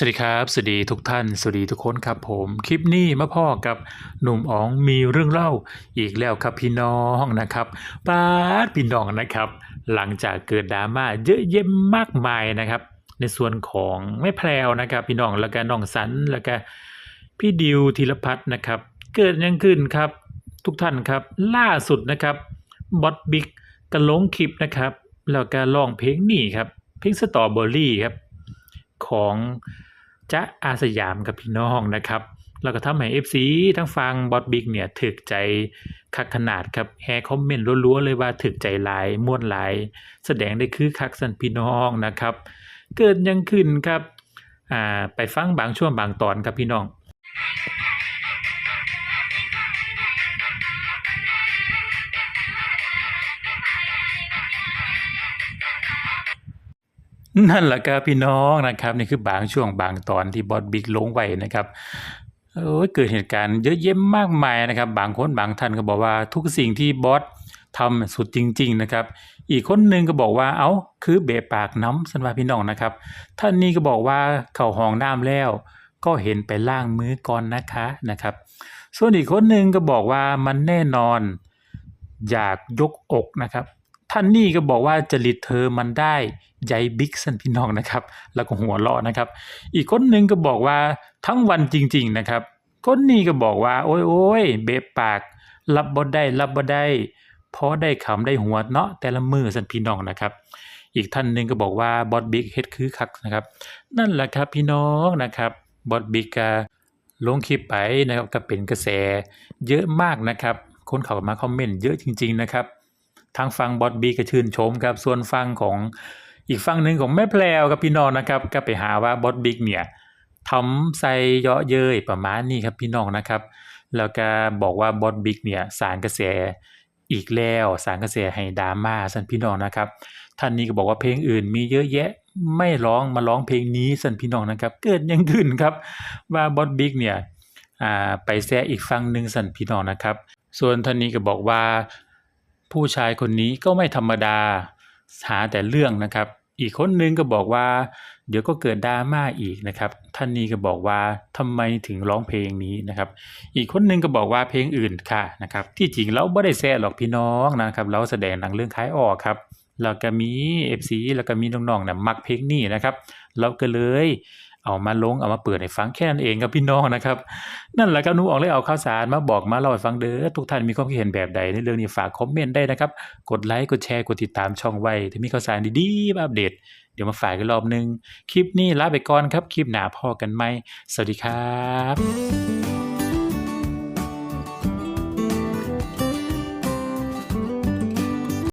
สวัสดีครับ สวัสดีทุกท่าน สวัสดีทุกคนครับผม คลิปนี้มาพ่อกับหนุ่มอ๋องมีเรื่องเล่าอีกแล้วครับพี่น้องนะครับป้าพี่น้องนะครับ หลังจากเกิดดราม่าเยอะแยะมากมายนะครับ ในส่วนของแม่แพรวนะครับ พี่น้องแล้วก็น้องสันแล้วก็พี่ดิวธีรพัฒน์นะครับ เกิดยังขึ้นครับ ทุกท่านครับ ล่าสุดนะครับบอสบิ๊กก็ลงคลิปนะครับแล้วก็ร้องเพลงนี่ครับเพลงสตรอเบอรี่ครับของ จ๊ะอาสยามกับพี่น้องนะครับแล้วก็ทำให้ FC ทั้งฟังบอสบิ๊กเนี่ยถึกใจคักขนาดครับแฮคอมเมนต์ล้วๆเลยว่าถึกใจหลายม่วนหลาย แสดงได้คือคักสันพี่น้องนะครับ เกิดยังขึ้นครับอ่าไปฟังบางช่วงบางตอนครับพี่น้อง นั่นแหละครับพี่น้องนะครับ นี่คือบางช่วงบางตอนที่บอสบิ๊กลงไว้นะครับโอ้ยเกิดเหตุการณ์เยอะแยะมากมายนะครับ บางคนบางท่านก็บอกว่าทุกสิ่งที่บอสทำสุดจริง ๆ นะครับ อีกคนหนึ่งก็บอกว่าเอ้าคือเบะปากน้ำสันว่าพี่น้องนะครับ ท่านนี้ก็บอกว่าเข้าห้องน้ำแล้ว ก็เห็นไปล่างมือก่อนนะคะนะครับ ส่วนอีกคนหนึ่งก็บอกว่ามันแน่นอน อยากยกอกนะครับ ท่านนี่ก็บอกว่าจริตเธอมันได้ใยบิ๊กสันพี่น้องนะครับ แล้วก็หัวเราะนะครับ อีกคนหนึ่งก็บอกว่าทั้งวันจริง ๆนะครับ คนนี้ก็บอกว่า โอ้ยโอ้ยเบบปาก รับบ่ได้รับบ่ได้พอได้ขำได้หัวเนาะแต่ละมือสันพี่น้องนะครับ อีกท่านหนึ่งก็บอกว่าบอสบิ๊กเฮ็ดคือคักนะครับ นั่นแหละครับพี่น้องนะครับบอสบิ๊กก็ลงคลิปไปนะครับก็เป็นกระแสเยอะมากนะครับ คนเข้ามาคอมเมนต์เยอะจริง ๆ นะครับ ทางฟังบอสบีก็ชื่นชมครับ ส่วนฟังของอีกฝั่งหนึ่งของแม่แพรวกับพี่น้องนะครับ ก็ไปหาว่าบอสบิ๊กเนี่ยทำใส่เยาะเย้ยประมาณนี้ครับพี่น้องนะครับ แล้วก็บอกว่าบอสบิ๊กเนี่ยสารกระแสอีกแล้วสารกระแสให้ดราม่าสันพี่น้องนะครับ ท่านนี้ก็บอกว่าเพลงอื่นมีเยอะแยะไม่ร้องมาร้องเพลงนี้สันพี่น้องนะครับ เกิดยังขึ้นครับว่าบอสบิ๊กเนี่ยไปแซะอีกฝั่งหนึ่งสันพี่น้องนะครับ ส่วนท่านนี้ก็บอกว่า ผู้ชายคนนี้ก็ไม่ธรรมดา หาแต่เรื่องนะครับ อีกคนนึงก็บอกว่า เดี๋ยวก็เกิดดราม่าอีกนะครับ ท่านนี้ก็บอกว่าทำไมถึงร้องเพลงนี้นะครับ อีกคนนึงก็บอกว่าเพลงอื่นค่ะนะครับ ที่จริงเราไม่ได้แซ่หรอกพี่น้องนะครับ เราแสดงหนังเรื่องขายออกครับแล้วก็มี FC แล้วก็มีน้องๆนะมักเพลงนี้นะครับ เราก็เลย เอามาลงเอามาเปิดให้ฟังแค่นั้นเองครับพี่น้องนะครับ นั่นแหละครับนูออกเลยเอาข่าวสารมาบอกมาเล่าให้ฟังเด้อทุกท่านมีความคิดเห็นแบบใดในเรื่องนี้ฝากคอมเมนต์ได้นะครับ กดไลค์กดแชร์กดติดตามช่องไว้ถ้ามีข่าวสารดีๆมาอัปเดต เดี๋ยวมาฝากกันรอบนึง คลิปนี้ลาไปก่อนครับคลิปหน้าพอกันไหมสวัสดีครับ